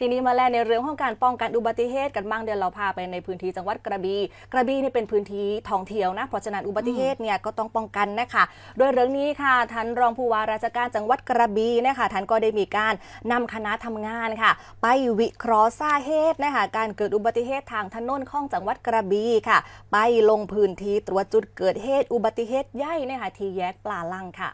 ทีนี้มาแลในเรื่องของการป้องกันอุบัติเหตุกันบ้างเดี๋ยวเราพาไปในพื้นที่จังหวัดกระบี่กระบี่นี่เป็นพื้นที่ท่องเที่ยวนะเพราะฉะนั้นอุบัติเหตุเนี่ยก็ต้องป้องกันนะคะโดยเรื่องนี้ค่ะท่านรองผู้ว่าราชการจังหวัดกระบี่นะคะท่านก็ได้มีการนำคณะทำงานค่ะ ไปวิเคราะห์สาเหตุนะคะการเกิดอุบัติเหตุทางถนนของจังหวัดกระบี่ค่ะ ไปลงพื้นที่ตรวจจุดเกิดเหตุอุบัติเหตุใหญ่นะคะที่แยกปลาลังค่ะ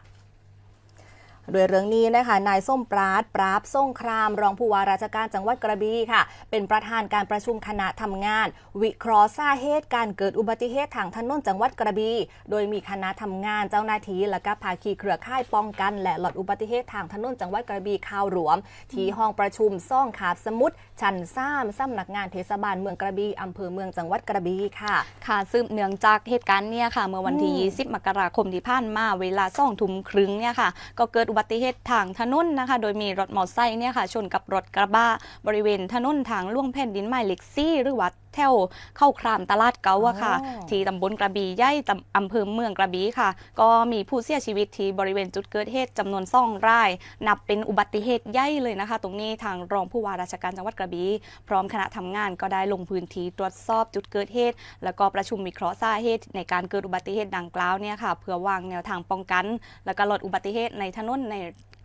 โดยเรื่องนี้นะคะ นายส้มปราดปราบส่งคราม รองผู้ว่าราชการจังหวัดกระบี่ค่ะ เป็นประธานการประชุมคณะทำงาน วิเคราะห์สาเหตุการเกิดอุบัติเหตุทางถนนจังหวัดกระบี่โดยมีคณะทำงานเจ้าหน้าที่และก็ภาคีเครือข่ายป้องกัน และลดอุบัติเหตุทางถนนจังหวัดกระบี่ข่าวรวม ที่ห้องประชุมซ่องขาบสมุทรชั้นซ้ำสำนักงานเทศบาลเมืองกระบี่อำเภอเมืองจังหวัดกระบี่ค่ะ ค่ะสืบเนื่องจากเหตุการณ์เนี่ยค่ะ เมื่อวันที่อืม20มกราคมที่ผ่านมาเวลาซ่องทุ่มครึ่งเนี่ยค่ะ ก็เกิดอุบัติเหตุทางถนนนะคะ โดยมีรถมอเตอร์ไซค์เนี่ยค่ะชนกับรถกระบะบริเวณถนนทางล่วงแผ่นดินหมายเลขซี่หรือว่า แถวเข้าครามตลาดเก่าอะค่ะอ๋อที่ตำบลกระบี่ใหญ่ตำอำเภอเมืองกระบี่ค่ะ ก็มีผู้เสียชีวิตที่บริเวณจุดเกิดเหตุจำนวนซ่องราย นับเป็นอุบัติเหตุใหญ่เลยนะคะ ตรงนี้ทางรองผู้ว่าราชการจังหวัดกระบี่พร้อมคณะทำงานก็ได้ลงพื้นที่ตรวจสอบจุดเกิดเหตุ แล้วก็ประชุมวิเคราะห์สาเหตุ ในการเกิดอุบัติเหตุดังกล่าวเนี่ยค่ะ เพื่อวางแนวทางป้องกัน แล้วก็ลดอุบัติเหตุในถนนใน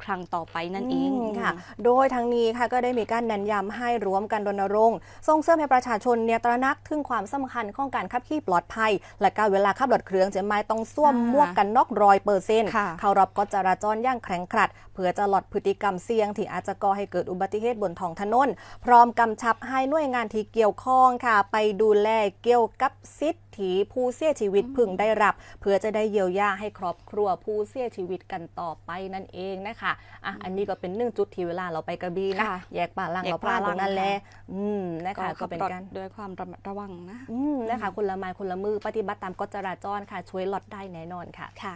ครั้งต่อไปนั่นเองมค่ะ โดยทางนี้ค่ะก็ได้มีการเน้นย้ำให้ร่วมกันรณรงค์ส่งเสริมให้ประชาชนเนี่ยตระหนักถึงความสำคัญของการขับขี่ปลอดภัย และการเวลาขับรถเครื่องจะไม่ต้องสวมอ่าหมวกกันน็อกรอยเปอร์เซ็นต์ค่ะเคารพกฎจราจรอย่างแข็งขัดเพื่อจะลดพฤติกรรมเสี่ยงที่อาจจะก่อให้เกิดอุบัติเหตุบนท้องถนน พร้อมกำชับให้หน่วยงานที่เกี่ยวข้องค่ะ ไปดูแลเกี่ยวกับสิทธิ ผู้เสียชีวิตพึงได้รับ เพื่อจะได้เยียวยาให้ครอบครัวผู้เสียชีวิตกันต่อไปนั่นเองนะคะอะอันนี้ก็เป็นหนึ่งจุดที่เวลาเราไปกระบี่นะค่ะแยกป่าลังแยกเราพลาดตรงนั้นป่าลังแหละค่ะอืมนะคะก็เป็นขับรถการ ด้วยความระมัดระวังนะ อืมนะคะคนละไม้คนละมือปฏิบัติตามกฎจราจรค่ะ ช่วยลดได้แน่นอนค่ะ ค่ะ